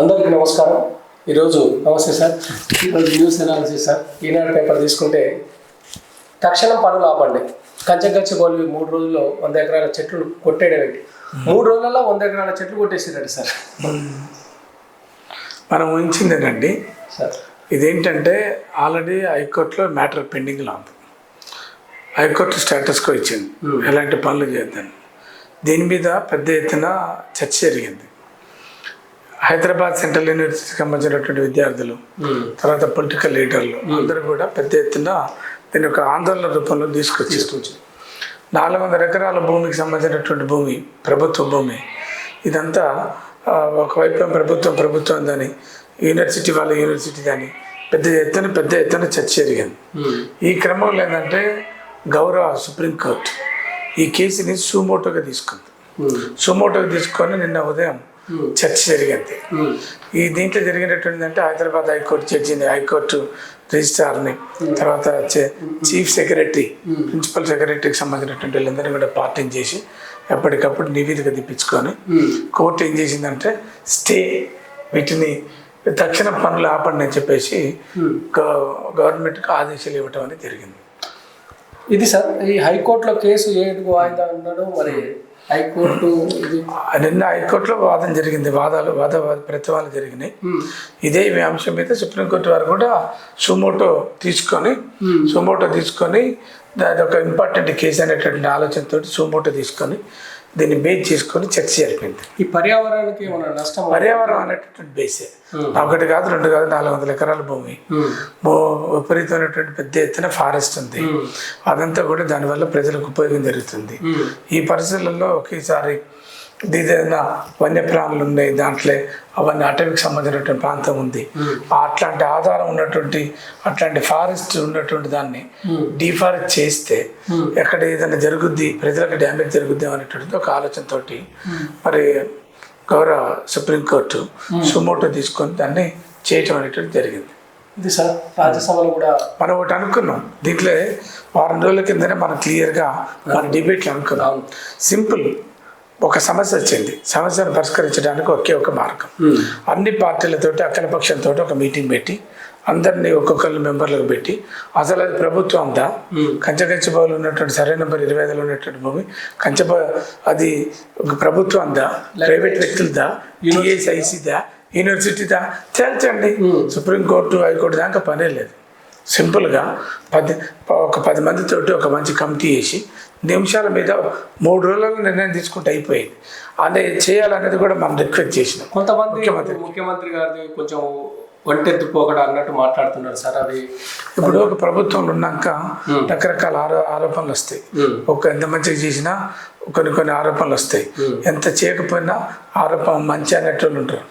అందరికీ నమస్కారం. ఈరోజు నమస్తే సార్. ఈరోజు news analysis sir. Eenadu paper తీసుకుంటే తక్షణం పనులు ఆపండి. కంచగచ్చిబౌలి మూడు రోజుల్లో వంద ఎకరాల చెట్లు కొట్టేయడం ఏంటి? మూడు రోజులలో వంద ఎకరాల చెట్లు కొట్టేసిరండి సార్. మనం ఏంటండి సార్. ఇదేంటంటే ఆల్రెడీ హైకోర్టులో మ్యాటర్ పెండింగ్లో ఉంది. హైకోర్టు స్టేటస్కో ఇచ్చింది. ఎలాంటి పనులు చేద్దాం దీని మీద పెద్ద ఎత్తున చర్చ జరిగింది. హైదరాబాద్ సెంట్రల్ యూనివర్సిటీకి సంబంధించినటువంటి విద్యార్థులు తర్వాత పొలిటికల్ లీడర్లు అందరూ కూడా పెద్ద ఎత్తున దీని ఒక ఆందోళన రూపంలో తీసుకొచ్చి నాలుగు వందల ఎకరాల భూమికి సంబంధించినటువంటి భూమి ప్రభుత్వ భూమి. ఇదంతా ఒకవైపు ప్రభుత్వం ప్రభుత్వం దాని యూనివర్సిటీ వాళ్ళ యూనివర్సిటీ దాని పెద్ద ఎత్తున పెద్ద ఎత్తున చర్చ జరిగింది. ఈ క్రమంలో ఏంటంటే గౌరవ సుప్రీంకోర్టు ఈ కేసుని సుమోటోగా తీసుకుంది. సుమోటోగా తీసుకొని నిన్న ఉదయం చర్చ జరిగింది. ఈ దీంట్లో జరిగినటువంటి అంటే హైదరాబాద్ హైకోర్టు జడ్జిని హైకోర్టు రిజిస్ట్రార్ని తర్వాత చీఫ్ సెక్రటరీ ప్రిన్సిపల్ సెక్రటరీకి సంబంధించినటువంటి వీళ్ళందరినీ కూడా పార్టీని చేసి ఎప్పటికప్పుడు నివేదిక తెప్పించుకొని కోర్టు ఏం చేసిందంటే స్టే వీటిని తక్షణ పనులు ఆపండి అని చెప్పేసి గవర్నమెంట్కి ఆదేశాలు ఇవ్వటం అనేది జరిగింది. ఇది సార్ ఈ హైకోర్టులో కేసు ఏ వాయిదా ఉన్నాడో మరి హైకోర్టు నిన్న హైకోర్టులో వాదన జరిగింది. వాదాలు వాద వాద ప్రతివాదాలు జరిగినాయి. ఇదే ఈ అంశం మీద సుప్రీంకోర్టు వారు కూడా సుమోటో తీసుకొని సుమోటో తీసుకొని దాని ఒక ఇంపార్టెంట్ కేసు అనేటువంటి ఆలోచనతో సుమోటో తీసుకొని దీన్ని బేస్ చేసుకొని చర్చ జరిపింది ఈ పర్యావరణానికి ఏమైనా నష్టం పర్యావరణం అనేటటువంటి బేసే ఒకటి కాదు రెండు కాదు నాలుగు వందల ఎకరాల భూమి. Hmm. విపరీతమైనటువంటి పెద్ద ఎత్తున ఫారెస్ట్ ఉంది. అదంతా కూడా దానివల్ల ప్రజలకు ఉపయోగం జరుగుతుంది. Hmm. ఈ పరిస్థితులలో ఒకేసారి ఏదైనా వన్యప్రాణులు ఉన్నాయి దాంట్లో అవన్నీ అటవీకి సంబంధించినటువంటి ప్రాంతం ఉంది. అట్లాంటి ఆధారం ఉన్నటువంటి అట్లాంటి ఫారెస్ట్ ఉన్నటువంటి దాన్ని డిఫారెస్ట్ చేస్తే ఎక్కడ ఏదైనా జరుగుద్ది ప్రజలకు డ్యామేజ్ జరుగుద్ది అనేటువంటిది ఒక ఆలోచనతోటి మరి గౌరవ సుప్రీంకోర్టు సుమోటో తీసుకొని దాన్ని చేయటం అనేటువంటి జరిగింది. ఇది సార్ రాజ్యసభలో కూడా మనం ఒకటి అనుకున్నాం. దీంట్లో వారం రోజుల కిందనే మనం క్లియర్గా మన డిబేట్లు అనుకున్నాం. సింపుల్. ఒక సమస్య వచ్చింది. సమస్యను పరిష్కరించడానికి ఒకే ఒక మార్గం. అన్ని పార్టీలతోటి అఖిలపక్షంతో ఒక మీటింగ్ పెట్టి అందరినీ ఒక్కొక్కరిని మెంబర్లకు పెట్టి అసలు అది ప్రభుత్వం ఉందా? కంచకంచబాబులు ఉన్నటువంటి సరైన నెంబర్ ఇరవై ఐదులో ఉన్నటువంటి భూమి కంచబ అది ఒక ప్రభుత్వం ఉందా? ప్రైవేట్ వ్యక్తులదా? టీఎస్ఐసిదా యూనివర్సిటీదా? తేల్చండి సుప్రీంకోర్టు హైకోర్టు దాకా పనే లేదు. సింపుల్గా పది ఒక పది మందితోటి ఒక మంచి కమిటీ వేసి నిమిషాల మీద మూడు రోజులలో నిర్ణయం తీసుకుంటే అయిపోయింది. అదే చేయాలనేది కూడా మనం రిక్వెస్ట్ చేసినాం. కొంతమంది ముఖ్యమంత్రి. ముఖ్యమంత్రి గారిది కొంచెం ఒంటెత్తు పోకడ అన్నట్టు మాట్లాడుతున్నారు సార్ అది ఇప్పుడు ఒక ప్రభుత్వంలో ఉన్నాక రకరకాల ఆరో ఆరోపణలు వస్తాయి. ఒక ఎంత మంచిగా చేసినా కొన్ని కొన్ని ఆరోపణలు వస్తాయి. ఎంత చేయకపోయినా ఆరోపణ మంచి అనేటోళ్ళు ఉంటారు.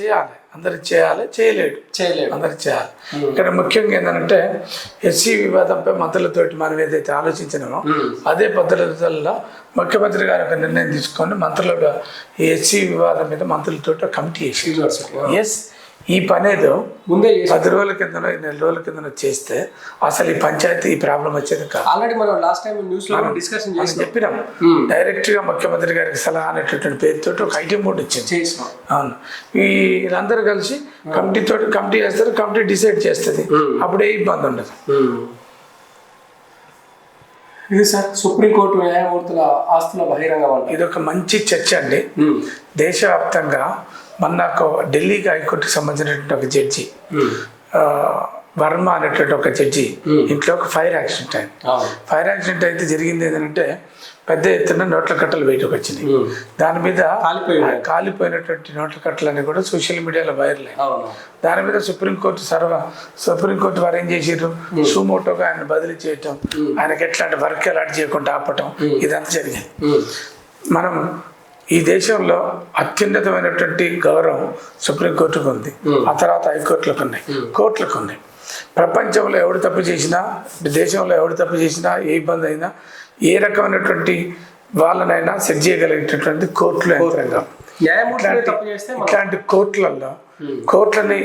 చేయాలి. అందరికి చేయాలి చేయలేడు. చేయలేడు. అందరికి చేయాలి. ఇక్కడ ముఖ్యంగా ఏంటంటే ఎస్సీ వివాదంపై మంత్రులతోటి మనం ఏదైతే ఆలోచించినామో అదే పద్ధతులలో ముఖ్యమంత్రి గారు ఒక నిర్ణయం తీసుకొని మంత్రులుగా ఈ ఎస్సీ వివాదం మీద మంత్రులతో కమిటీ వేసి ఎస్ ఈ పని ఏదో ముందే పది రోజుల కిందనో ఈ నెల రోజుల కిందనో చేస్తే అసలు ఈ పంచాయతీ ఈ ప్రాబ్లం వచ్చేది కాదు ఆల్రెడీ మనం లాస్ట్ టైం న్యూస్లో డిస్కషన్ చేసి చెప్పినాం. డైరెక్ట్గా ముఖ్యమంత్రి గారికి సలహా అనేటటువంటి పేరుతో ఒక ఐటమ్ బోర్డు ఇచ్చింది. అవును. ఈ వీళ్ళందరూ కలిసి కమిటీ తోటి కమిటీ చేస్తారు కమిటీ డిసైడ్ చేస్తుంది. అప్పుడే ఇబ్బంది ఉండదు. ఇది సార్ సుప్రీంకోర్టు న్యాయమూర్తుల ఆస్తుల బహిరంగం ఇది ఒక మంచి చర్చ అండి. దేశవ్యాప్తంగా మొన్న ఒక ఢిల్లీకి హైకోర్టుకి సంబంధించినటువంటి ఒక జడ్జి ఆ, వర్మ అనేటువంటి ఒక జడ్జి ఇంట్లో ఒక ఫైర్ యాక్సిడెంట్ అయింది. ఫైర్ యాక్సిడెంట్ అయితే జరిగింది ఏంటంటే పెద్ద ఎత్తున నోట్ల కట్టలు బయటకు వచ్చినాయి. దాని మీద. కాలిపోయినటువంటి నోట్ల కట్టలన్నీ కూడా సోషల్ మీడియాలో వైరల్ దాని మీద సుప్రీంకోర్టు సర్వ సుప్రీంకోర్టు వారు ఏం చేసారు సుమోటోగా ఆయన బదిలీ చేయటం ఆయనకి ఎట్లాంటి వర్క్ అలాంటి చేయకుండా ఆపటం ఇదంతా జరిగింది. మనం ఈ దేశంలో అత్యున్నతమైనటువంటి గౌరవం సుప్రీంకోర్టుకు ఉంది. ఆ తర్వాత హైకోర్టులకు ఉన్నాయి. కోర్టులకు ఉన్నాయి ప్రపంచంలో ఎవడు తప్పు చేసినా దేశంలో ఎవడు తప్పు చేసినా ఏ ఇబ్బంది అయినా ఏ రకమైనటువంటి వాళ్ళనైనా సెట్ చేయగలిగేటటువంటి కోర్టులు యంత్రంగా. ఇట్లాంటి కోర్టులలో కోర్టులని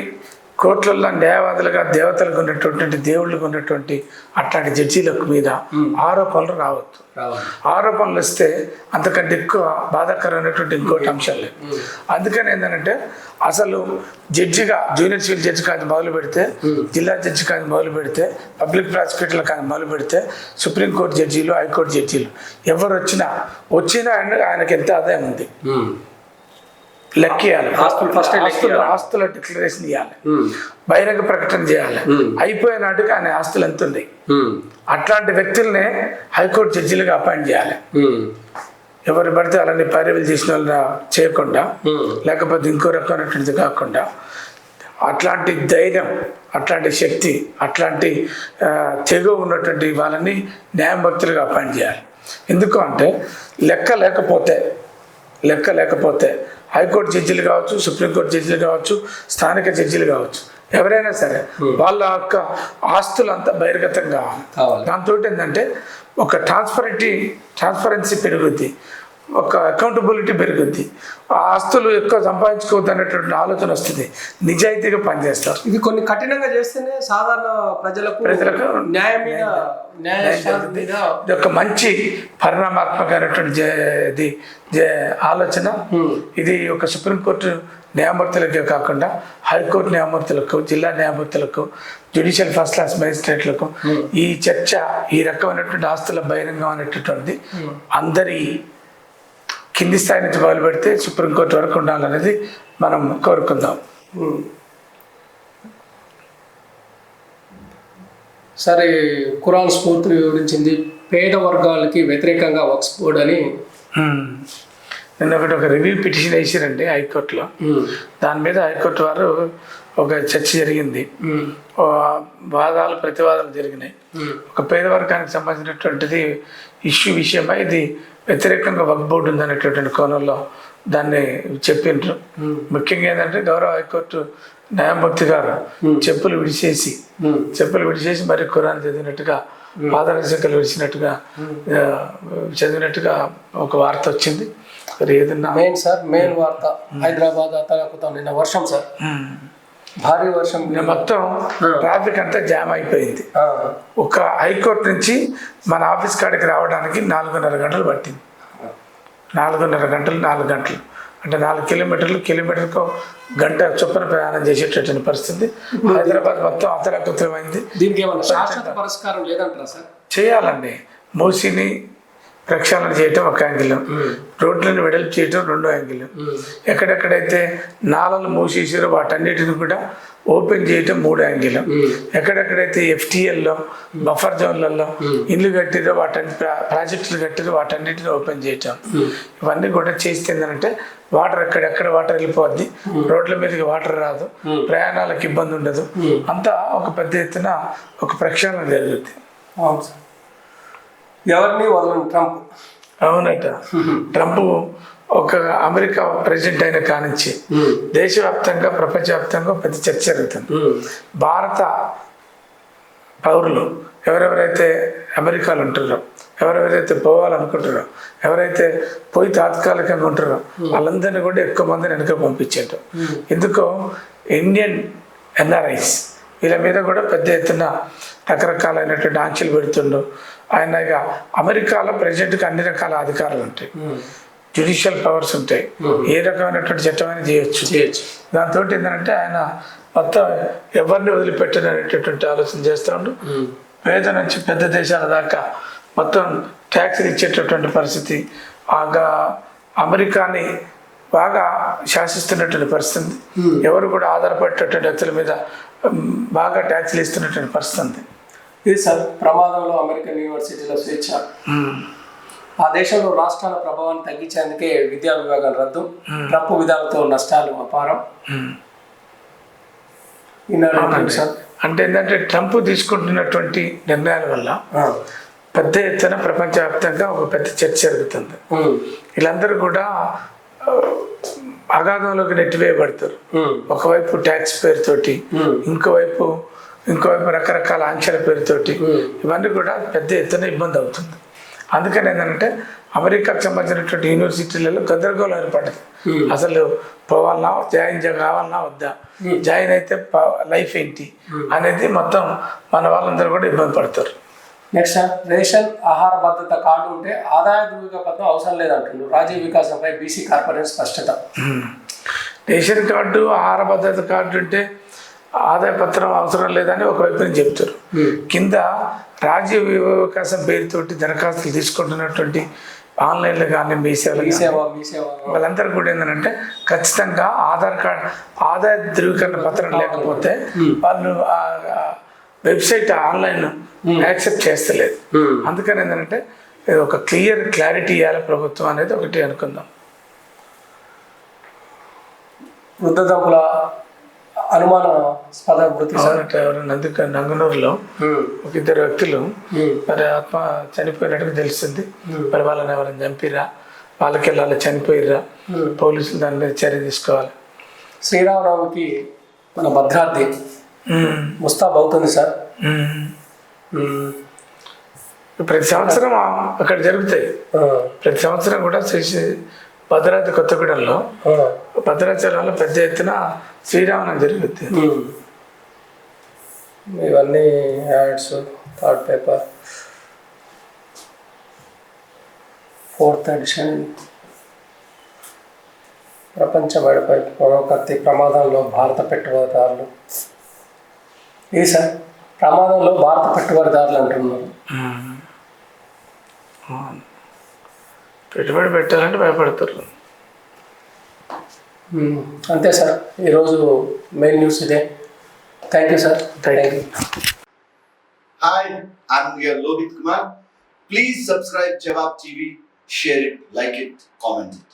కోర్టులలో న్యాయవాదులుగా దేవతలకు ఉన్నటువంటి దేవుళ్ళకు ఉన్నటువంటి అట్లాంటి జడ్జీలకు మీద ఆరోపణలు రావద్దు. ఆరోపణలు వస్తే అంతకంటే ఎక్కువ బాధాకరమైనటువంటి ఇంకోటి అంశం లేదు అందుకని ఏంటంటే అసలు జడ్జిగా జూనియర్ సివిల్ జడ్జి కానీ మొదలు పెడితే జిల్లా జడ్జి కానీ మొదలు పెడితే పబ్లిక్ ప్రాసిక్యూటర్లు కానీ మొదలు పెడితే సుప్రీంకోర్టు జడ్జీలు హైకోర్టు జడ్జీలు ఎవరు వచ్చినా వచ్చినా ఆయన ఆయనకి ఎంత ఆదాయం ఉంది? లెక్క ఆస్తులు లెక్క ఆస్తులు. ఆస్తుల డిక్లరేషన్ ఇవ్వాలి బహిరంగ ప్రకటన చేయాలి. అయిపోయిన నాటికి ఆయన ఆస్తులు ఎంత ఉన్నాయి అట్లాంటి వ్యక్తుల్నే హైకోర్టు జడ్జిలుగా అపాయింట్ చేయాలి. ఎవరు పడితే అలాంటి పర్యవేలు చేసిన వాళ్ళ చేయకుండా లేకపోతే ఇంకో రకమైనటువంటిది కాకుండా అట్లాంటి ధైర్యం అట్లాంటి శక్తి అట్లాంటి ఆ, తెగువ ఉన్నటువంటి వాళ్ళని న్యాయమూర్తులుగా అపాయింట్ చేయాలి. ఎందుకు అంటే లెక్క లేకపోతే లెక్క లేకపోతే హైకోర్టు జడ్జిలు కావచ్చు సుప్రీంకోర్టు జడ్జిలు కావచ్చు స్థానిక జడ్జిలు కావచ్చు ఎవరైనా సరే వాళ్ళ యొక్క ఆస్తులు అంతా బహిర్గతం కావాలి. కావాలి దాంతో ఏంటంటే ఒక ట్రాన్స్పరెంటీ ట్రాన్స్పరెన్సీ పెరుగుద్ది. ఒక అకౌంటబిలిటీ పెరుగుద్ది. ఆ ఆస్తులు ఎక్కువ సంపాదించుకోవద్దు అనేటువంటి ఆలోచన వస్తుంది. నిజాయితీగా పనిచేస్తారు. ఇది కొన్ని కఠినంగా చేస్తేనే సాధారణ ప్రజలకు ప్రజలకు న్యాయం మీద ఇది ఒక మంచి పరిణామాత్మకమైనటువంటి ఇది ఆలోచన. ఇది ఒక సుప్రీంకోర్టు న్యాయమూర్తులకే కాకుండా హైకోర్టు న్యాయమూర్తులకు జిల్లా న్యాయమూర్తులకు జ్యుడిషియల్ ఫస్ట్ క్లాస్ మేజిస్ట్రేట్లకు ఈ చర్చ ఈ రకమైనటువంటి ఆస్తుల బహిరంగం అనేటటువంటిది అందరి కింది స్థాయి నుంచి మొదలు పెడితే సుప్రీంకోర్టు వరకు ఉండాలనేది మనం కోరుకుందాం. సరే ఖురాన్ స్ఫూర్తి వివరించింది పేద వర్గాలకి వ్యతిరేకంగా వక్స్ బోర్డ్ అని. నిన్న ఒకటి ఒక రివ్యూ పిటిషన్ వేసారండి హైకోర్టులో. దాని మీద హైకోర్టు వారు ఒక చర్చ జరిగింది. వాదాలు ప్రతివాదాలు జరిగినాయి. ఒక పేద వర్గానికి సంబంధించినటువంటిది ఇష్యూ విషయమై ఇది వ్యతిరేకంగా వక్ బోర్డు ఉందనేటటువంటి కోణంలో దాన్ని చెప్పిండ్రు. ముఖ్యంగా ఏంటంటే గౌరవ హైకోర్టు న్యాయమూర్తి గారు చెప్పులు విడిచేసి. చెప్పులు విడిచేసి మరి ఖురాన్ చదివినట్టుగా పాదరక్షకలు విడిచినట్టుగా చదివినట్టుగా ఒక వార్త వచ్చింది. మరి ఏదన్నా మెయిన్ సార్ మెయిన్ వార్త. హైదరాబాద్ అతలాకుతాం నిన్న వర్షం సార్. భారీ వర్షం మొత్తం ట్రాఫిక్ అంతా జామ్ అయిపోయింది. ఒక హైకోర్టు నుంచి మన ఆఫీస్ కాడికి రావడానికి నాలుగున్నర గంటలు పట్టింది. నాలుగున్నర గంటలు నాలుగు గంటలు. అంటే నాలుగు కిలోమీటర్లు కిలోమీటర్కు గంట చొప్పున ప్రయాణం చేసేటటువంటి పరిస్థితి. హైదరాబాద్ మొత్తం అతలకుతమైంది దీనికి ఏమన్నా శాశ్వత పరిష్కారం లేదంటారా సార్? చేయాలండి. మూసిని ప్రక్షాళన చేయటం ఒక యాంగిల్. రోడ్లను వెడల్పు చేయటం రెండో యాంగిల్. ఎక్కడెక్కడైతే నాలలు మూసేసారో వాటన్నిటిని కూడా ఓపెన్ చేయటం మూడు యాంగిల్. ఎక్కడెక్కడైతే ఎఫ్టీఎల్లో బఫర్ జోన్లలో ఇల్లు కట్టిరో వాటన్ని ప్రా- ప్రాజెక్టులు కట్టిరో వాటన్నిటిని ఓపెన్ చేయటం. ఇవన్నీ కూడా చేస్తే ఏంటంటే వాటర్ ఎక్కడెక్కడ వాటర్ వెళ్ళిపోద్ది. రోడ్ల మీదకి వాటర్ రాదు. ప్రయాణాలకు ఇబ్బంది ఉండదు. అంతా ఒక పెద్ద ఎత్తున ఒక ప్రక్షాళన జరుగుతుంది అవును సార్. ఎవరిని వదలని? ట్రంప్. అవునట. ట్రంప్ ఒక అమెరికా ప్రెసిడెంట్ అయిన కానించి దేశవ్యాప్తంగా ప్రపంచవ్యాప్తంగా పెద్ద చర్చ జరుగుతుంది. భారత పౌరులు ఎవరెవరైతే అమెరికాలో ఉంటారో ఎవరెవరైతే పోవాలనుకుంటారో ఎవరైతే పోయి తాత్కాలికంగా ఉంటారో వాళ్ళందరినీ కూడా ఎక్కువ మందిని వెనక పంపించారు ఎందుకో ఇండియన్ ఎన్ఆర్ఐస్ వీళ్ళ మీద కూడా పెద్ద ఎత్తున రకరకాలైనటువంటి ఆంక్షలు పెడుతుండు ఆయన ఇక అమెరికాలో ప్రెసిడెంట్కి అన్ని రకాల అధికారాలు ఉంటాయి. జ్యుడిషియల్ పవర్స్ ఉంటాయి. ఏ రకమైనటువంటి చట్టమైనా చేయొచ్చు. చేయొచ్చు. దాంతో ఏంటంటే ఆయన మొత్తం ఎవరిని వదిలిపెట్టననేటటువంటి ఆలోచన చేస్తుండు పేద నుంచి పెద్ద దేశాల దాకా మొత్తం ట్యాక్స్లు ఇచ్చేటటువంటి పరిస్థితి ఆగా అమెరికాని బాగా శాసిస్తున్నటువంటి పరిస్థితి. ఎవరు కూడా ఆధారపడేటటువంటి వ్యక్తుల మీద బాగా ట్యాక్స్లు ఇస్తున్నటువంటి పరిస్థితి. ఇది సార్ ప్రమాదంలో అమెరికన్ యూనివర్సిటీల స్వేచ్ఛ. ఆ దేశంలో రాష్ట్రాల ప్రభావాన్ని తగ్గించేందుకే విద్యా విభాగం రద్దు ట్రంప్ విధానంతో నష్టాలు అపారం. అంటే ఏంటంటే ట్రంప్ తీసుకుంటున్నటువంటి నిర్ణయాల వల్ల. పెద్ద ఎత్తున ప్రపంచవ్యాప్తంగా ఒక పెద్ద చర్చ జరుగుతుంది. వీళ్ళందరూ కూడా అగాధంలోకి నెట్టివేయబడతారు. ఒకవైపు ట్యాక్స్ పేరుతోటి. ఇంకోవైపు ఇంకోవైపు రకరకాల ఆంక్షల పేరుతోటి. ఇవన్నీ కూడా పెద్ద ఎత్తున ఇబ్బంది అవుతుంది. అందుకని ఏంటంటే అమెరికాకు సంబంధించినటువంటి యూనివర్సిటీలలో గందరగోళం ఏర్పడింది. అసలు పోవాలన్నా జాయిన్ కావాలన్నా వద్దా? జాయిన్ అయితే లైఫ్ ఏంటి? అనేది మొత్తం మన వాళ్ళందరూ కూడా ఇబ్బంది పడతారు. నెక్స్ట్ రేషన్ ఆహార భద్రత కార్డు ఉంటే ఆదాయ ధృవీక పత్రం అవసరం లేదంటుండ్రు రాజీవ్ వికాసంపై బీసీ కార్పొరేషన్ స్పష్టత. రేషన్ కార్డు ఆహార భద్రత కార్డు ఉంటే ఆదాయ పత్రం అవసరం లేదని ఒకవైపు నుంచి చెప్తారు. కింద రాజ్య వికాసం పేరుతోటి దరఖాస్తులు తీసుకుంటున్నటువంటి ఆన్లైన్లో కానీ మీ సేవ మీ సేవ. వాళ్ళందరూ కూడా ఏంటంటే ఖచ్చితంగా ఆధార్ కార్డ్ ఆదాయ ధృవీకరణ పత్రం లేకపోతే వాళ్ళు ఆ వెబ్సైట్ ఆన్లైన్ యాక్సెప్ట్ చేస్తలేదు. అందుకని ఏంటంటే ఒక క్లియర్ క్లారిటీ ఇవ్వాలి ప్రభుత్వం అనేది ఒకటి అనుకుందాం. వృద్ధ అనుమానాస్పద ఎవరు నందుక నంగనూరులో ఒక ఇద్దరు వ్యక్తులు మరి ఆత్మ చనిపోయినట్టుగా తెలిసింది మరి వాళ్ళని ఎవరైనా చంపిరా వాళ్ళకి వెళ్ళాలి? చనిపోయిర్రా? పోలీసులు దాని మీద చర్య తీసుకోవాలి? శ్రీరామనవమికి మన భద్రాద్రి ముస్తాబ్ అవుతుంది సార్. ప్రతి సంవత్సరం అక్కడ జరుగుతాయి. ప్రతి సంవత్సరం కూడా శ్రీ భద్రాద్రి కొత్తగూడెంలో. భద్రాచలంలో పెద్ద ఎత్తున శ్రీరామనం జరుగుద్ది ఉమ్. ఇవన్నీ ads third paper fourth edition ప్రపంచ మేడపై పొగకత్తి ప్రమాదంలో భారత పెట్టుబడిదారులు ఇది సార్ ప్రమాదంలో భారత పెట్టుబడిదారులు అంటున్నారు. పెట్టుబడి పెట్టాలంటే భయపడతారు. అంతే సార్ ఈరోజు మెయిన్ న్యూస్ ఇదే thank you sir Thank thank you Hi, I'm your Lohit Kumar. Please subscribe Jawab TV, share it, like it, comment it.